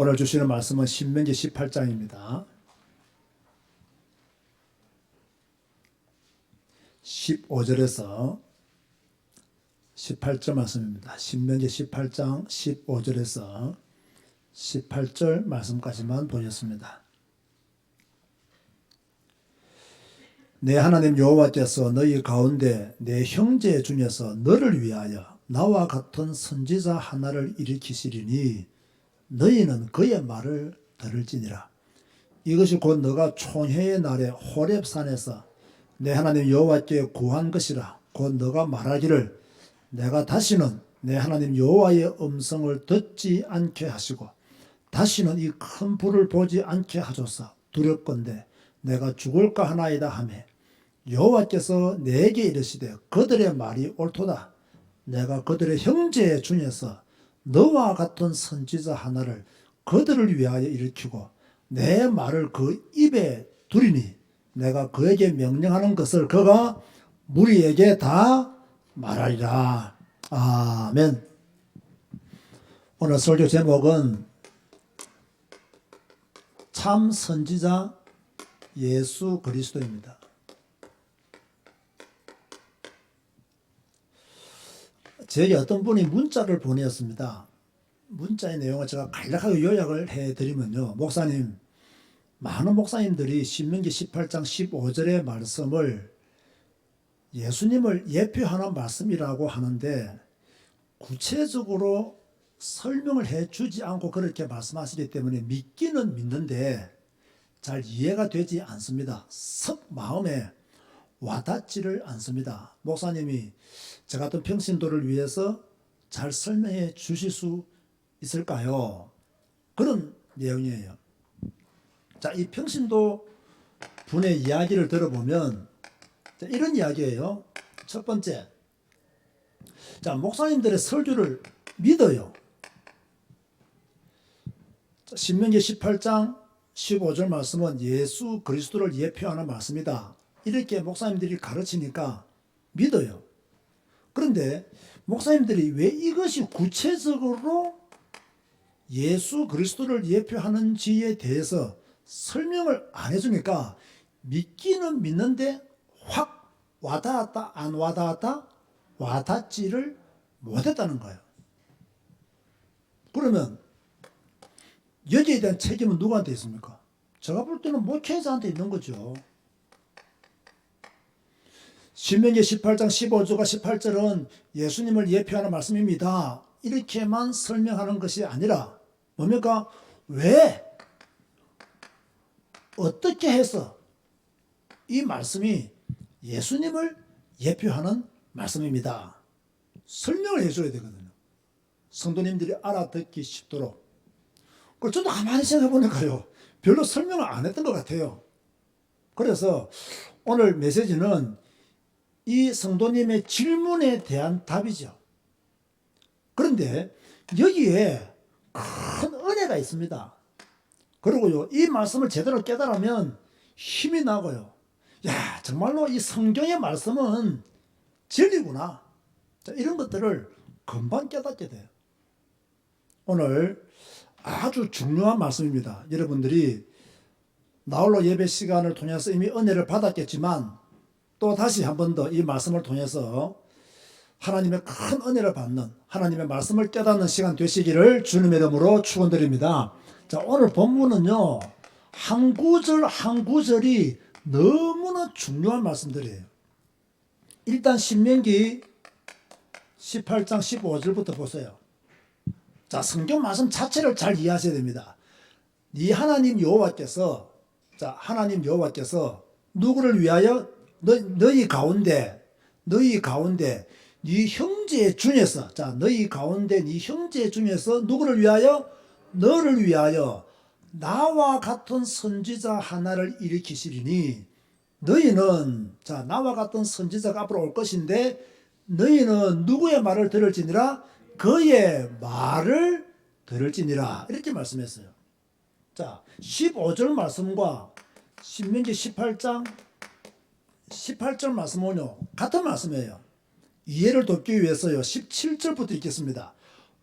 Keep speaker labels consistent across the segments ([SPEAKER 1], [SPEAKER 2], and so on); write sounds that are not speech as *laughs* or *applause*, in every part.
[SPEAKER 1] 오늘 주시는 말씀은 신명기 18장입니다. 15절에서 18절 말씀입니다. 신명기 18장 15절에서 18절 말씀까지만 보겠습니다. 내 하나님 여호와께서 너희 가운데 내 형제 중에서 너를 위하여 나와 같은 선지자 하나를 일으키시리니 너희는 그의 말을 들을지니라. 이것이 곧 너가 총회의 날에 호렙산에서 내 하나님 여호와께 구한 것이라. 곧 너가 말하기를 내가 다시는 내 하나님 여호와의 음성을 듣지 않게 하시고 다시는 이 큰 불을 보지 않게 하소서 두렵건대 내가 죽을까 하나이다 하매 여호와께서 내게 이르시되 그들의 말이 옳도다 내가 그들의 형제 중에서 너와 같은 선지자 하나를 그들을 위하여 일으키고 내 말을 그 입에 두리니 내가 그에게 명령하는 것을 그가 무리에게 다 말하리라 아멘 오늘 설교 제목은 참 선지자 예수 그리스도입니다. 제게 어떤 분이 문자를 보내었습니다. 문자의 내용을 제가 간략하게 요약을 해드리면요. 목사님, 많은 목사님들이 신명기 18장 15절의 말씀을 예수님을 예표하는 말씀이라고 하는데 구체적으로 설명을 해 주지 않고 그렇게 말씀하시기 때문에 믿기는 믿는데 잘 이해가 되지 않습니다. 석 마음에 와닿지를 않습니다. 목사님이 저 같은 평신도를 위해서 잘 설명해 주실 수 있을까요? 그런 내용이에요. 자, 이 평신도 분의 이야기를 들어보면 자, 이런 이야기예요. 첫 번째, 자 목사님들의 설교를 믿어요. 자, 신명기 18장 15절 말씀은 예수 그리스도를 예표하는 말씀이다. 이렇게 목사님들이 가르치니까 믿어요. 그런데 목사님들이 왜 이것이 구체적으로 예수 그리스도를 예표하는지에 대해서 설명을 안 해주니까 믿기는 믿는데 확 와닿았다 안 와닿았다 와닿지를 못했다는 거예요. 그러면 여기에 대한 책임은 누구한테 있습니까? 제가 볼 때는 목회자한테 있는 거죠. 신명기 18장 15절과 18절은 예수님을 예표하는 말씀입니다. 이렇게만 설명하는 것이 아니라 뭡니까? 왜? 어떻게 해서 이 말씀이 예수님을 예표하는 말씀입니다. 설명을 해줘야 되거든요. 성도님들이 알아듣기 쉽도록. 그 저도 가만히 생각해 보니까요. 별로 설명을 안 했던 것 같아요. 그래서 오늘 메시지는 이 성도님의 질문에 대한 답이죠. 그런데 여기에 큰 은혜가 있습니다. 그리고요, 이 말씀을 제대로 깨달으면 힘이 나고요. 야, 정말로 이 성경의 말씀은 진리구나. 자, 이런 것들을 금방 깨닫게 돼요. 오늘 아주 중요한 말씀입니다. 여러분들이 나홀로 예배 시간을 통해서 이미 은혜를 받았겠지만 또 다시 한 번 더 이 말씀을 통해서 하나님의 큰 은혜를 받는 하나님의 말씀을 깨닫는 시간 되시기를 주님의 이름으로 축원드립니다. 자, 오늘 본문은요. 한 구절 한 구절이 너무나 중요한 말씀들이에요. 일단 신명기 18장 15절부터 보세요. 자, 성경 말씀 자체를 잘 이해하셔야 됩니다. 네 하나님 여호와께서 자, 하나님 여호와께서 누구를 위하여 너, 너희 가운데 너희 가운데 네 형제 중에서 자, 너희 가운데 네 형제 중에서 누구를 위하여 너를 위하여 나와 같은 선지자 하나를 일으키시리니 너희는 자 나와 같은 선지자가 앞으로 올 것인데 너희는 누구의 말을 들을지니라 그의 말을 들을지니라 이렇게 말씀했어요. 자 15절 말씀과 신명기 18장 18절 말씀은요 같은 말씀이에요. 이해를 돕기 위해서요 17절부터 읽겠습니다.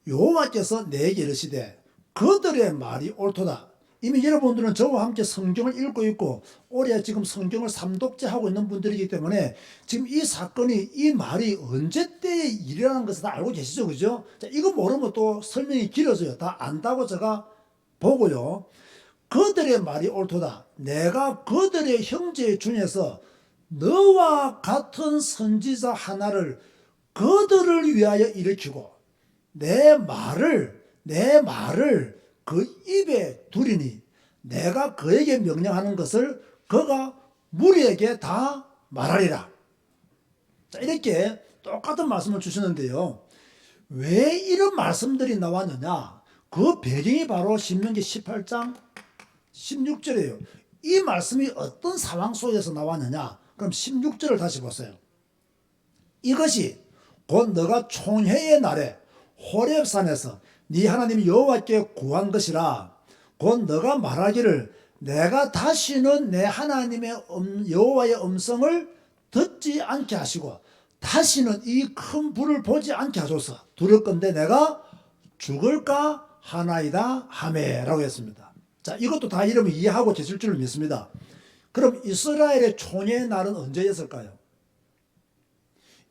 [SPEAKER 1] 여호와께서 내게 이르시되 그들의 말이 옳도다. 이미 여러분들은 저와 함께 성경을 읽고 있고 올해 지금 성경을 삼독제 하고 있는 분들이기 때문에 지금 이 사건이 이 말이 언제 때의 일이라는 것을 다 알고 계시죠, 그죠? 자, 이거 모르면 또 설명이 길어져요. 다 안다고 제가 보고요. 그들의 말이 옳도다. 내가 그들의 형제 중에서 너와 같은 선지자 하나를 그들을 위하여 일으키고 내 말을 내 말을 그 입에 두리니 내가 그에게 명령하는 것을 그가 무리에게 다 말하리라. 자, 이렇게 똑같은 말씀을 주시는데요. 왜 이런 말씀들이 나왔느냐? 그 배경이 바로 신명기 18장 16절이에요. 이 말씀이 어떤 상황 속에서 나왔느냐? 그럼 16절을 다시 보세요. 이것이 곧 너가 총회의 날에 호렙산에서 네 하나님 여호와께 구한 것이라 곧 너가 말하기를 내가 다시는 내 하나님의 음, 여호와의 음성을 듣지 않게 하시고 다시는 이 큰 불을 보지 않게 하소서 두를 건데 내가 죽을까 하나이다 하메라고 했습니다. 자 이것도 다 이러면 이해하고 계실 줄 믿습니다. 그럼 이스라엘의 총회의 날은 언제였을까요?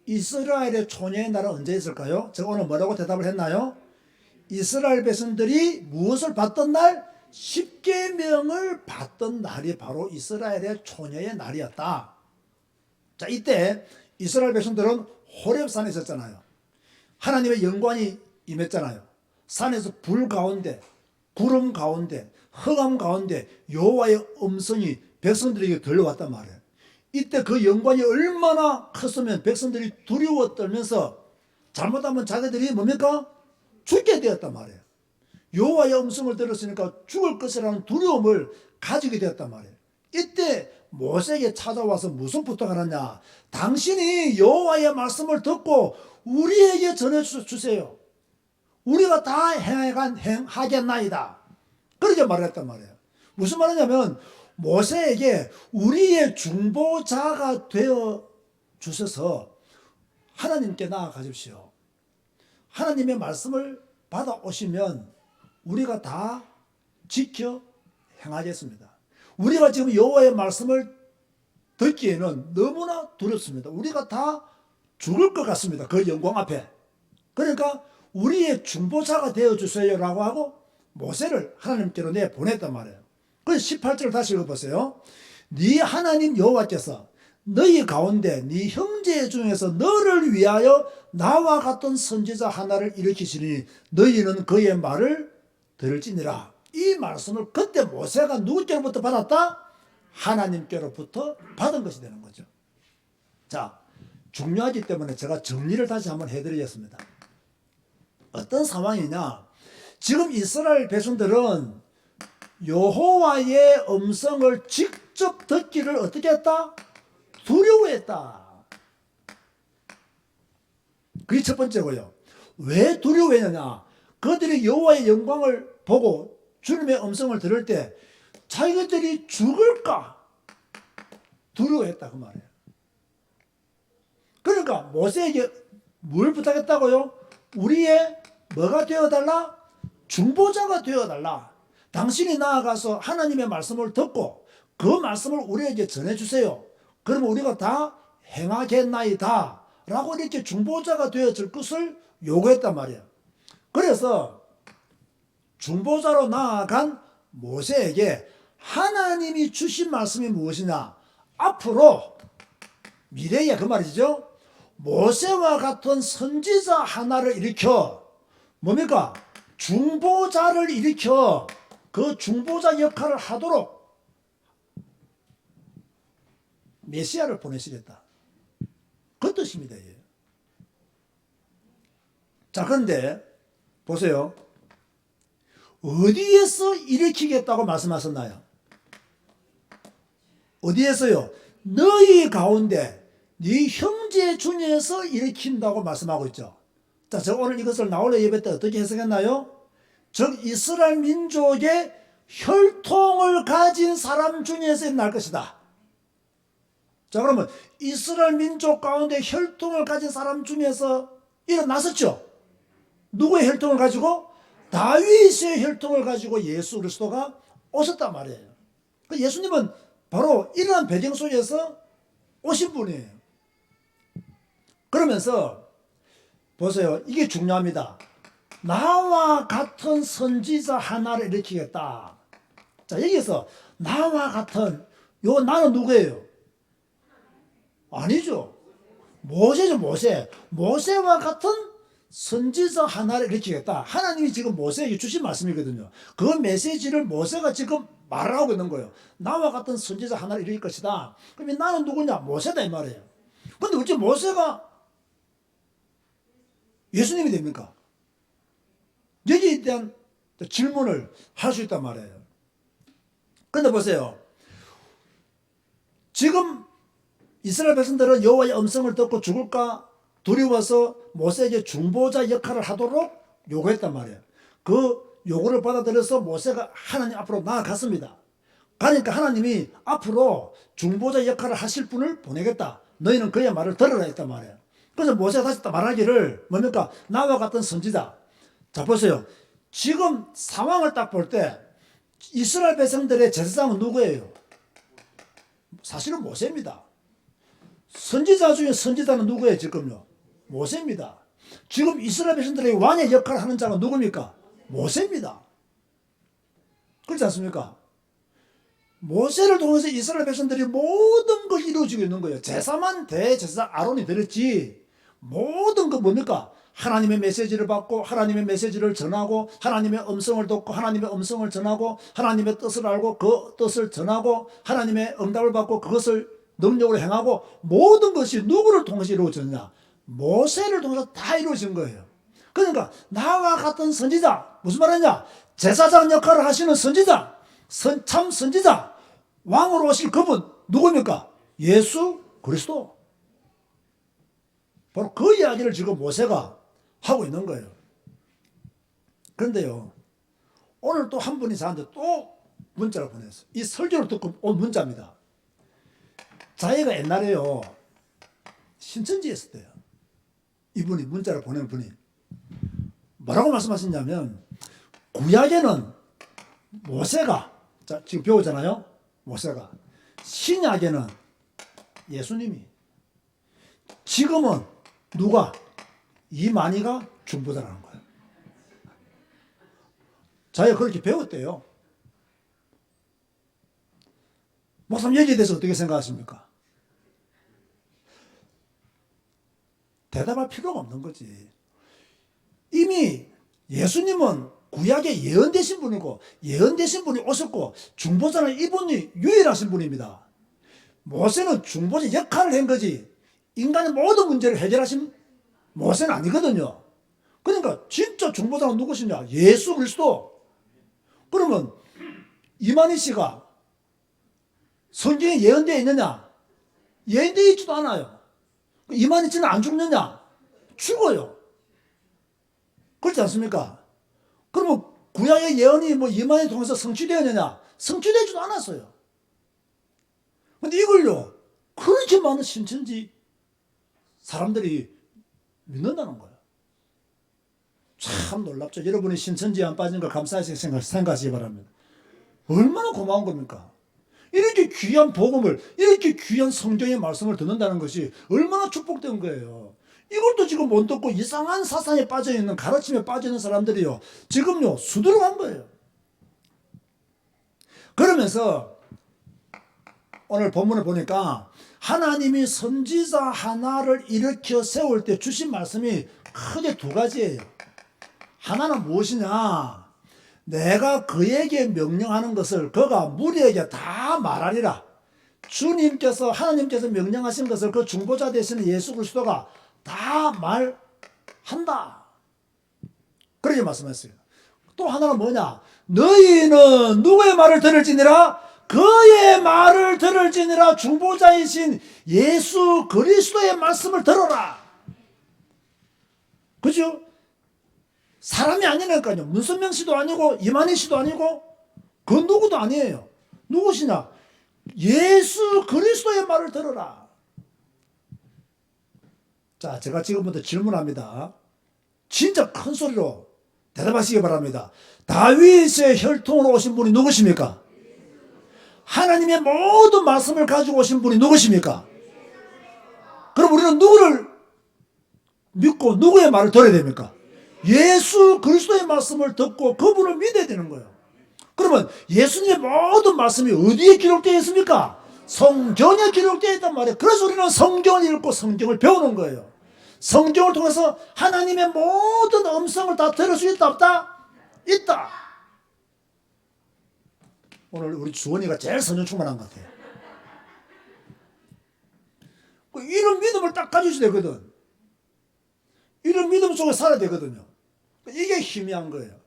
[SPEAKER 1] 이스라엘의 총회의 날은 언제였을까요? 제가 오늘 뭐라고 대답을 했나요? 이스라엘 백성들이 무엇을 받던 날? 십계명을 받던 날이 바로 이스라엘의 총회의 날이었다. 자, 이때 이스라엘 백성들은 호렙산에 있었잖아요. 하나님의 영광이 임했잖아요. 산에서 불 가운데, 구름 가운데, 흑암 가운데 여호와의 음성이 백성들에게 들려왔단 말이에요. 이때 그 영광이 얼마나 컸으면 백성들이 두려워 떨면서 잘못하면 자기들이 뭡니까? 죽게 되었단 말이에요. 여호와의 음성을 들었으니까 죽을 것이라는 두려움을 가지게 되었단 말이에요. 이때 모세에게 찾아와서 무슨 부탁을 하냐? 당신이 여호와의 말씀을 듣고 우리에게 전해 주세요. 우리가 다 행하겠나이다. 그렇게 말했단 말이에요. 무슨 말이냐면 모세에게 우리의 중보자가 되어 주셔서 하나님께 나아가십시오. 하나님의 말씀을 받아오시면 우리가 다 지켜 행하겠습니다. 우리가 지금 여호와의 말씀을 듣기에는 너무나 두렵습니다. 우리가 다 죽을 것 같습니다. 그 영광 앞에. 그러니까 우리의 중보자가 되어 주세요라고 하고 모세를 하나님께로 내 보냈단 말이에요. 그 18절 다시 읽어보세요. 네 하나님 여호와께서 너희 가운데 네 형제 중에서 너를 위하여 나와 같은 선지자 하나를 일으키시니 너희는 그의 말을 들을지니라. 이 말씀을 그때 모세가 누구께로부터 받았다? 하나님께로부터 받은 것이 되는 거죠. 자, 중요하기 때문에 제가 정리를 다시 한번 해드리겠습니다. 어떤 상황이냐? 지금 이스라엘 백성들은 여호와의 음성을 직접 듣기를 어떻게 했다? 두려워했다. 그게 첫 번째고요. 왜 두려워했느냐? 그들이 여호와의 영광을 보고 주님의 음성을 들을 때 자기들이 죽을까 두려워했다 그 말이에요. 그러니까 모세에게 뭘 부탁했다고요? 우리의 뭐가 되어달라? 중보자가 되어달라. 당신이 나아가서 하나님의 말씀을 듣고 그 말씀을 우리에게 전해주세요. 그러면 우리가 다 행하겠나이다. 라고 이렇게 중보자가 되어질 것을 요구했단 말이에요. 그래서 중보자로 나아간 모세에게 하나님이 주신 말씀이 무엇이냐? 앞으로 미래에 그 말이죠. 모세와 같은 선지자 하나를 일으켜 뭡니까? 중보자를 일으켜 그 중보자 역할을 하도록 메시아를 보내시겠다. 그 뜻입니다. 예. 자, 그런데 보세요. 어디에서 일으키겠다고 말씀하셨나요? 어디에서요? 너희 가운데 네 형제 중에서 일으킨다고 말씀하고 있죠. 자, 제가 오늘 이것을 나홀로 예배 때 어떻게 해석했나요? 즉 이스라엘 민족의 혈통을 가진 사람 중에서 날 것이다. 자, 그러면 이스라엘 민족 가운데 혈통을 가진 사람 중에서 일어났었죠. 누구의 혈통을 가지고? 다윗의 혈통을 가지고 예수 그리스도가 오셨단 말이에요. 그 예수님은 바로 이러한 배경 속에서 오신 분이에요. 그러면서 보세요. 이게 중요합니다. 나와 같은 선지자 하나를 일으키겠다. 자, 여기서 나와 같은 요 나는 누구예요? 아니죠. 모세죠, 모세. 모세와 같은 선지자 하나를 일으키겠다. 하나님이 지금 모세에게 주신 말씀이거든요. 그 메시지를 모세가 지금 말을 하고 있는 거예요. 나와 같은 선지자 하나를 일으킬 것이다. 그러면 나는 누구냐? 모세다 이 말이에요. 근데 어째 모세가 예수님이 됩니까? 여기에 대한 질문을 할 수 있단 말이에요. 근데 보세요. 지금 이스라엘 백성들은 여호와의 음성을 듣고 죽을까 두려워서 모세에게 중보자 역할을 하도록 요구했단 말이에요. 그 요구를 받아들여서 모세가 하나님 앞으로 나아갔습니다. 가니까 하나님이 앞으로 중보자 역할을 하실 분을 보내겠다. 너희는 그의 말을 들으라 했단 말이에요. 그래서 모세가 다시 또 말하기를 뭡니까? 나와 같은 선지자. 자 보세요. 지금 상황을 딱 볼 때 이스라엘 백성들의 제사장은 누구예요? 사실은 모세입니다. 선지자 중에 선지자는 누구예요, 지금요? 모세입니다. 지금 이스라엘 백성들의 왕의 역할을 하는 자가 누굽니까? 모세입니다. 그렇지 않습니까? 모세를 통해서 이스라엘 백성들이 모든 것이 이루어지고 있는 거예요. 제사만 대제사 아론이 드렸지. 모든 거 뭡니까? 하나님의 메시지를 받고 하나님의 메시지를 전하고 하나님의 음성을 듣고 하나님의 음성을 전하고 하나님의 뜻을 알고 그 뜻을 전하고 하나님의 응답을 받고 그것을 능력으로 행하고 모든 것이 누구를 통해서 이루어졌냐? 모세를 통해서 다 이루어진 거예요. 그러니까 나와 같은 선지자 무슨 말이냐? 제사장 역할을 하시는 선지자, 선, 참 선지자, 왕으로 오실 그분 누굽니까? 예수 그리스도. 바로 그 이야기를 지금 모세가 하고 있는 거예요. 그런데요, 오늘 또 한 분이 저한테 또 문자를 보냈어요. 이 설교를 듣고 온 문자입니다. 자기가 옛날에요, 신천지에 있을 때요. 이분이 문자를 보낸 분이 뭐라고 말씀하셨냐면, 구약에는 모세가, 자, 지금 배우잖아요? 모세가. 신약에는 예수님이. 지금은 누가? 이만희가 중보자라는 거예요. 자기가 그렇게 배웠대요. 목사님 여기에 대해서 어떻게 생각하십니까? 대답할 필요가 없는 거지. 이미 예수님은 구약에 예언되신 분이고 예언되신 분이 오셨고 중보자는 이분이 유일하신 분입니다. 모세는 중보자 역할을 한 거지 인간의 모든 문제를 해결하신 모세는 아니거든요. 그러니까 진짜 중보자는 누구시냐? 예수 그리스도. 그러면 이만희 씨가 성경에 예언되어 있느냐? 예언되어 있지도 않아요. 이만희 씨는 안 죽느냐? 죽어요. 그렇지 않습니까? 그러면 구약의 예언이 뭐 이만희 통해서 성취되었느냐? 성취되지도 않았어요. 근데 이걸요, 그렇게 많은 신천지 사람들이 믿는다는 거예요. 참 놀랍죠. 여러분이 신천지에 안 빠진 걸 감사하시 생각, 생각하시기 바랍니다. 얼마나 고마운 겁니까? 이렇게 귀한 복음을, 이렇게 귀한 성경의 말씀을 듣는다는 것이 얼마나 축복된 거예요. 이것도 지금 못 듣고 이상한 사상에 빠져있는, 가르침에 빠져있는 사람들이요. 지금요, 수두룩한 거예요. 그러면서 오늘 본문을 보니까 하나님이 선지자 하나를 일으켜 세울 때 주신 말씀이 크게 두 가지예요. 하나는 무엇이냐? 내가 그에게 명령하는 것을 그가 무리에게 다 말하리라. 주님께서 하나님께서 명령하신 것을 그 중보자 되시는 예수 그리스도가 다 말한다. 그렇게 말씀했어요. 또 하나는 뭐냐? 너희는 누구의 말을 들을지니라 그의 말을 들을지니라 중보자이신 예수 그리스도의 말씀을 들어라. 그죠? 사람이 아니니까요. 문선명 씨도 아니고 이만희 씨도 아니고 그 누구도 아니에요. 누구시냐? 예수 그리스도의 말을 들어라. 자, 제가 지금부터 질문합니다. 진짜 큰 소리로 대답하시기 바랍니다. 다윗의 혈통으로 오신 분이 누구십니까? 하나님의 모든 말씀을 가지고 오신 분이 누구십니까? 그럼 우리는 누구를 믿고 누구의 말을 들어야 됩니까? 예수 그리스도의 말씀을 듣고 그분을 믿어야 되는 거예요. 그러면 예수님의 모든 말씀이 어디에 기록되어 있습니까? 성경에 기록되어 있단 말이에요. 그래서 우리는 성경을 읽고 성경을 배우는 거예요. 성경을 통해서 하나님의 모든 음성을 다 들을 수 있다 없다? 있다. 오늘 우리 주원이가 제일 선전 충만한 것 같아요. 그 이런 믿음을 딱 가지셔야 되거든. 이런 믿음 속에 살아야 되거든요. 이게 희미한 거예요.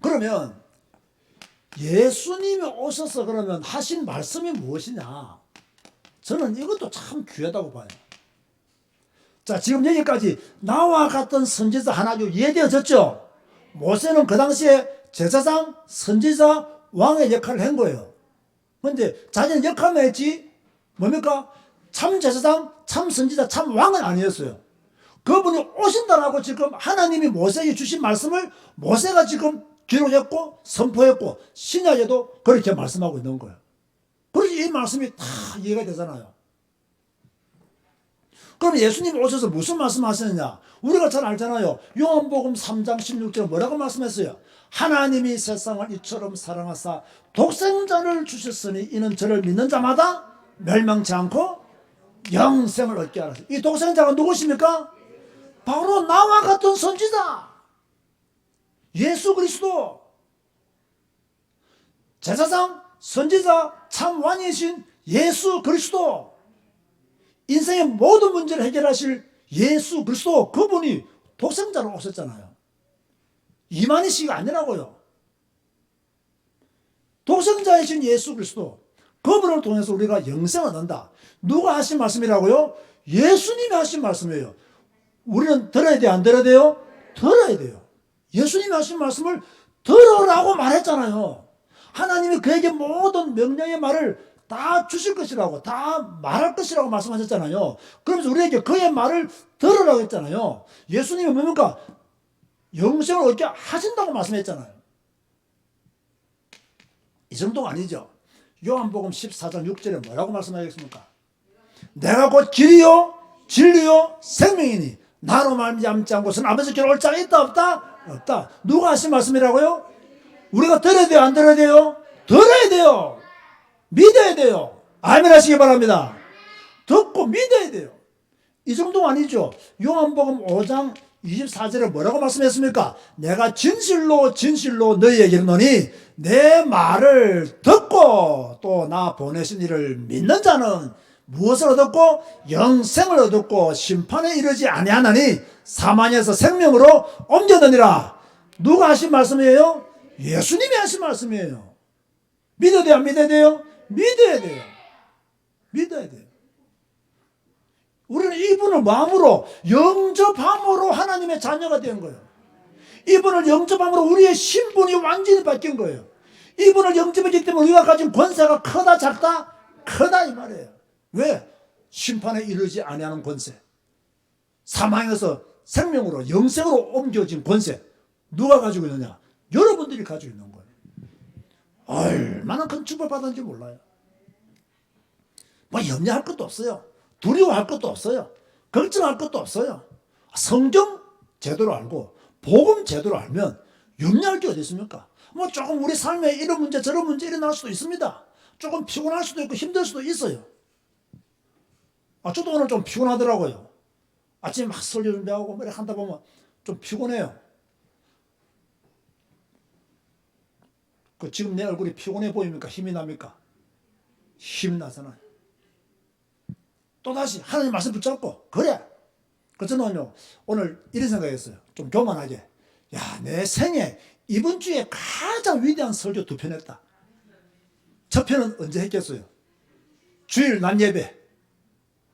[SPEAKER 1] 그러면 예수님이 오셔서 그러면 하신 말씀이 무엇이냐? 저는 이것도 참 귀하다고 봐요. 자, 지금 여기까지 나와 같은 선지자 하나가 이해되어졌죠? 모세는 그 당시에 제사장, 선지자, 왕의 역할을 한 거예요. 근데 자기는 역할만 했지, 뭡니까? 참 제사장, 참 선지자, 참 왕은 아니었어요. 그분이 오신다라고 지금 하나님이 모세에게 주신 말씀을 모세가 지금 기록했고 선포했고 신약에도 그렇게 말씀하고 있는 거예요. 그래서 이 말씀이 다 이해가 되잖아요. 그럼 예수님 오셔서 무슨 말씀하셨느냐? 우리가 잘 알잖아요. 요한복음 3장 16절 뭐라고 말씀했어요? 하나님이 세상을 이처럼 사랑하사 독생자를 주셨으니 이는 저를 믿는 자마다 멸망치 않고 영생을 얻게 하라. 이 독생자가 누구십니까? 바로 나와 같은 선지자. 예수 그리스도. 제사장, 선지자, 참 왕이신 예수 그리스도. 인생의 모든 문제를 해결하실 예수 그리스도 그분이 독생자로 오셨잖아요. 이만희 씨가 아니라고요. 독생자이신 예수 그리스도 그분을 통해서 우리가 영생을 얻는다. 누가 하신 말씀이라고요? 예수님이 하신 말씀이에요. 우리는 들어야 돼요? 안 들어야 돼요? 들어야 돼요. 예수님이 하신 말씀을 들으라고 말했잖아요. 하나님이 그에게 모든 명령의 말을 다 주실 것이라고, 다 말할 것이라고 말씀하셨잖아요. 그러면서 우리에게 그의 말을 들으라고 했잖아요. 예수님이 뭡니까? 영생을 얻게 하신다고 말씀했잖아요. 이 정도가 아니죠. 요한복음 14장 6절에 뭐라고 말씀하겠습니까? 내가 곧 길이요 진리요 생명이니 나로 말미암지 않고서는 아버지께로 올 자가 있다 없다? 없다. 누가 하신 말씀이라고요? 우리가 들어야 돼요 안 들어야 돼요? 들어야 돼요. 믿어야 돼요. 아멘 하시기 바랍니다. 듣고 믿어야 돼요. 이 정도 아니죠. 요한복음 5장 24절에 뭐라고 말씀했습니까? 내가 진실로 진실로 너희에게 이르노니 내 말을 듣고 또 나 보내신 이를 믿는 자는 무엇을 얻었고 영생을 얻었고 심판에 이르지 아니하나니 사망에서 생명으로 옮겨드니라. 누가 하신 말씀이에요? 예수님이 하신 말씀이에요. 믿어야 돼요? 안 믿어야 돼요? 믿어야 돼요. 믿어야 돼요. 우리는 이분을 마음으로 영접함으로 하나님의 자녀가 된 거예요. 이분을 영접함으로 우리의 신분이 완전히 바뀐 거예요. 이분을 영접했기 때문에 우리가 가진 권세가 크다 작다? 크다 이 말이에요. 왜? 심판에 이르지 아니하는 권세. 사망에서 생명으로 영생으로 옮겨진 권세. 누가 가지고 있느냐? 여러분들이 가지고 있는 거예요. 얼마나 큰 축복을 받았는지 몰라요. 뭐 염려할 것도 없어요. 두려워할 것도 없어요. 걱정할 것도 없어요. 성경 제대로 알고 복음 제대로 알면 염려할 게 어디 있습니까? 뭐 조금 우리 삶에 이런 문제 저런 문제 일어날 수도 있습니다. 조금 피곤할 수도 있고 힘들 수도 있어요. 아, 저도 오늘 좀 피곤하더라고요. 아침에 막 설교 준비하고 뭐 이렇게 한다 보면 좀 피곤해요. 그 지금 내 얼굴이 피곤해 보입니까? 힘이 납니까? 힘 나잖아요. 또다시 하나님 말씀 붙잡고 그래. 그 저는요 오늘 이런 생각했어요. 좀 교만하게. 야, 내 생에 이번 주에 가장 위대한 설교 두 편 했다. 첫 편은 언제 했겠어요? 주일 낮 예배.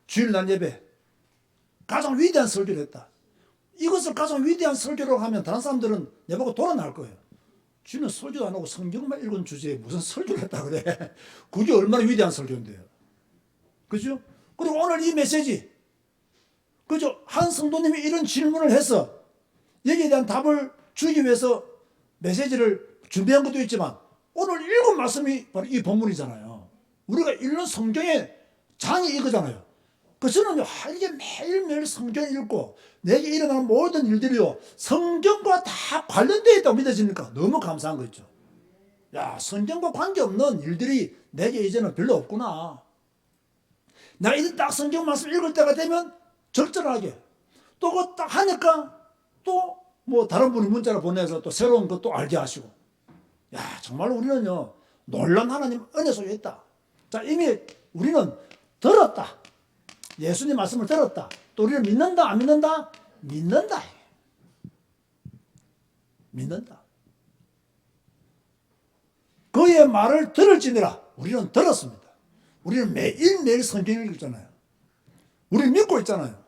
[SPEAKER 1] 주일 낮 예배. 가장 위대한 설교를 했다. 이것을 가장 위대한 설교라고 하면 다른 사람들은 내보고 돌아날 거예요. 주는 설교도 안 하고 성경만 읽은 주제에 무슨 설교를 했다 그래. *laughs* 그게 얼마나 위대한 설교인데요. 그죠? 그리고 오늘 이 메시지. 그죠? 한 성도님이 이런 질문을 해서 여기에 대한 답을 주기 위해서 메시지를 준비한 것도 있지만 오늘 읽은 말씀이 바로 이 본문이잖아요. 우리가 읽는 성경의 장이 이거잖아요. 그 저는 아, 이게 매일매일 성경 읽고 내게 일어나는 모든 일들이요 성경과 다 관련되어 있다고 믿어지니까 너무 감사한 거 있죠. 야 성경과 관계없는 일들이 내게 이제는 별로 없구나. 나 이제 딱 성경 말씀 읽을 때가 되면 적절하게 또 그거 딱 하니까 또 뭐 다른 분이 문자를 보내서 또 새로운 것도 알게 하시고 야 정말로 우리는요 놀란 하나님 은혜 속에 있다. 자 이미 우리는 들었다. 예수님 말씀을 들었다. 또 우리를 믿는다 안 믿는다? 믿는다. 믿는다. 그의 말을 들을지니라 우리는 들었습니다. 우리는 매일매일 성경을 읽잖아요. 우리 믿고 있잖아요.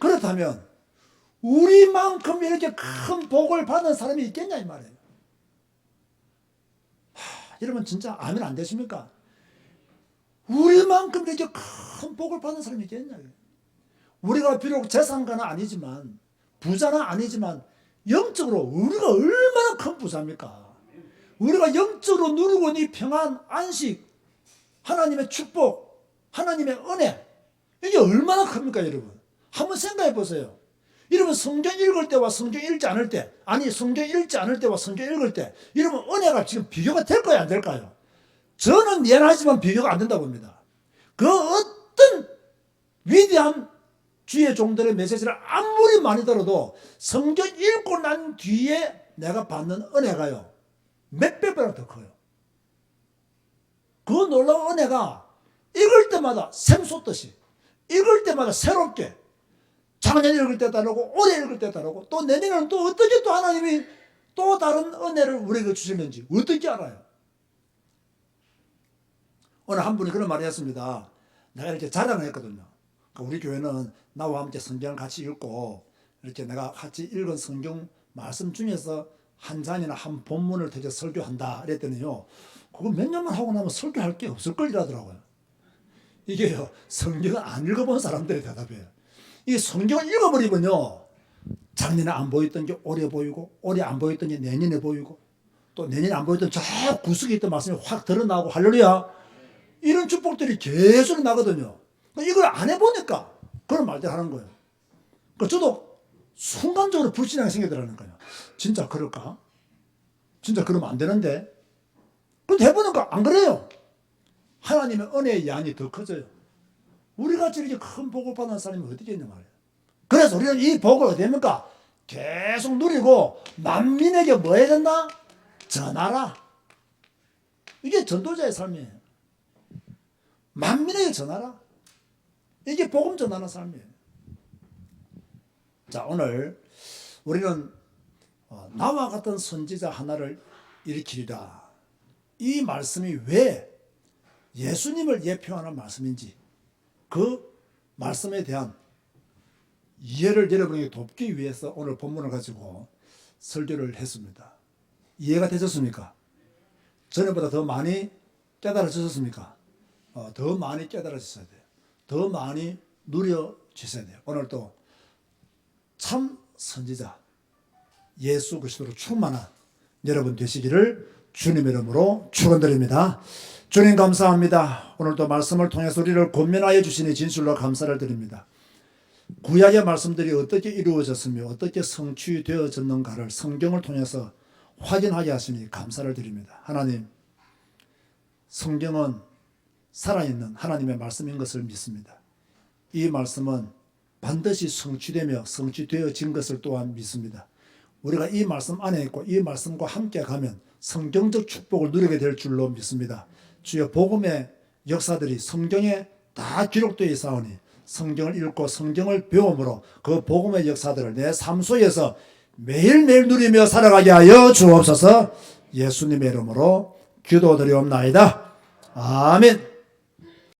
[SPEAKER 1] 그렇다면 우리만큼 이렇게 큰 복을 받는 사람이 있겠냐 이 말이에요. 하, 여러분 진짜 아멘 안 되십니까? 우리만큼 이렇게 큰 복을 받는 사람이 있겠냐? 우리가 비록 재산가는 아니지만 부자는 아니지만 영적으로 우리가 얼마나 큰 부자입니까? 우리가 영적으로 누리고 있는 이 평안, 안식, 하나님의 축복, 하나님의 은혜 이게 얼마나 큽니까 여러분? 한번 생각해 보세요. 여러분 성경 읽을 때와 성경 읽지 않을 때 아니 성경 읽지 않을 때와 성경 읽을 때 여러분 은혜가 지금 비교가 될까요 안 될까요? 저는 미안하지만 비교가 안 된다고 봅니다. 그 어떤 위대한 주의 종들의 메시지를 아무리 많이 들어도 성경 읽고 난 뒤에 내가 받는 은혜가요. 몇백 배나 더 커요. 그 놀라운 은혜가 읽을 때마다 샘솟듯이 읽을 때마다 새롭게 작년 읽을 때 다르고 올해 읽을 때 다르고 또 내년에는 또 어떻게 또 하나님이 또 다른 은혜를 우리에게 주시는지 어떻게 알아요? 오늘 한 분이 그런 말을 했습니다. 내가 이렇게 자랑을 했거든요. 그러니까 우리 교회는 나와 함께 성경을 같이 읽고 이렇게 내가 같이 읽은 성경 말씀 중에서 한 잔이나 한 본문을 대체 설교한다 그랬더니요. 그거 몇 년만 하고 나면 설교할 게 없을 걸 이라더라고요. 이게요. 성경을 안 읽어본 사람들의 대답이에요. 이 성경을 읽어버리면요. 작년에 안 보였던 게 올해 보이고 올해 안 보였던 게 내년에 보이고 또 내년에 안 보였던 저 구석에 있던 말씀이 확 드러나고 할렐루야. 이런 축복들이 계속 나거든요. 이걸 안 해보니까 그런 말들 하는 거예요. 그 저도 순간적으로 불신앙이 생기더라는 거예요. 진짜 그럴까? 진짜 그러면 안 되는데. 근데 해보니까 안 그래요. 하나님의 은혜의 양이 더 커져요. 우리 같이 이렇게 큰 복을 받는 사람이 어디 있냐 말이에요. 그래서 우리는 이 복을 어디 합니까? 계속 누리고 만민에게 뭐 해야 된다? 전하라. 이게 전도자의 삶이에요. 만민에게 전하라. 이게 복음 전하는 삶이에요. 자, 오늘 우리는 어, 나와 같은 선지자 하나를 일으키리라. 이 말씀이 왜 예수님을 예표하는 말씀인지 그 말씀에 대한 이해를 여러분에게 돕기 위해서 오늘 본문을 가지고 설교를 했습니다. 이해가 되셨습니까? 전에보다 더 많이 깨달아지셨습니까? 어, 더 많이 깨달아지셔야 돼요. 더 많이 누려지셔야 돼요. 오늘 또참 선지자 예수 그리스도로 충만한 여러분 되시기를 주님의 이름으로 축원드립니다. 주님 감사합니다. 오늘도 말씀을 통해서 우리를 권면하여 주시니 진실로 감사를 드립니다. 구약의 말씀들이 어떻게 이루어졌으며 어떻게 성취되어졌는가를 성경을 통해서 확인하게 하시니 감사를 드립니다. 하나님, 성경은 살아있는 하나님의 말씀인 것을 믿습니다. 이 말씀은 반드시 성취되며 성취되어진 것을 또한 믿습니다. 우리가 이 말씀 안에 있고 이 말씀과 함께 가면 성경적 축복을 누리게 될 줄로 믿습니다. 주여 복음의 역사들이 성경에 다 기록되어 있사오니 성경을 읽고 성경을 배움으로 그 복음의 역사들을 내 삶 속에서 매일매일 누리며 살아가게 하여 주옵소서 예수님의 이름으로 기도드리옵나이다. 아멘.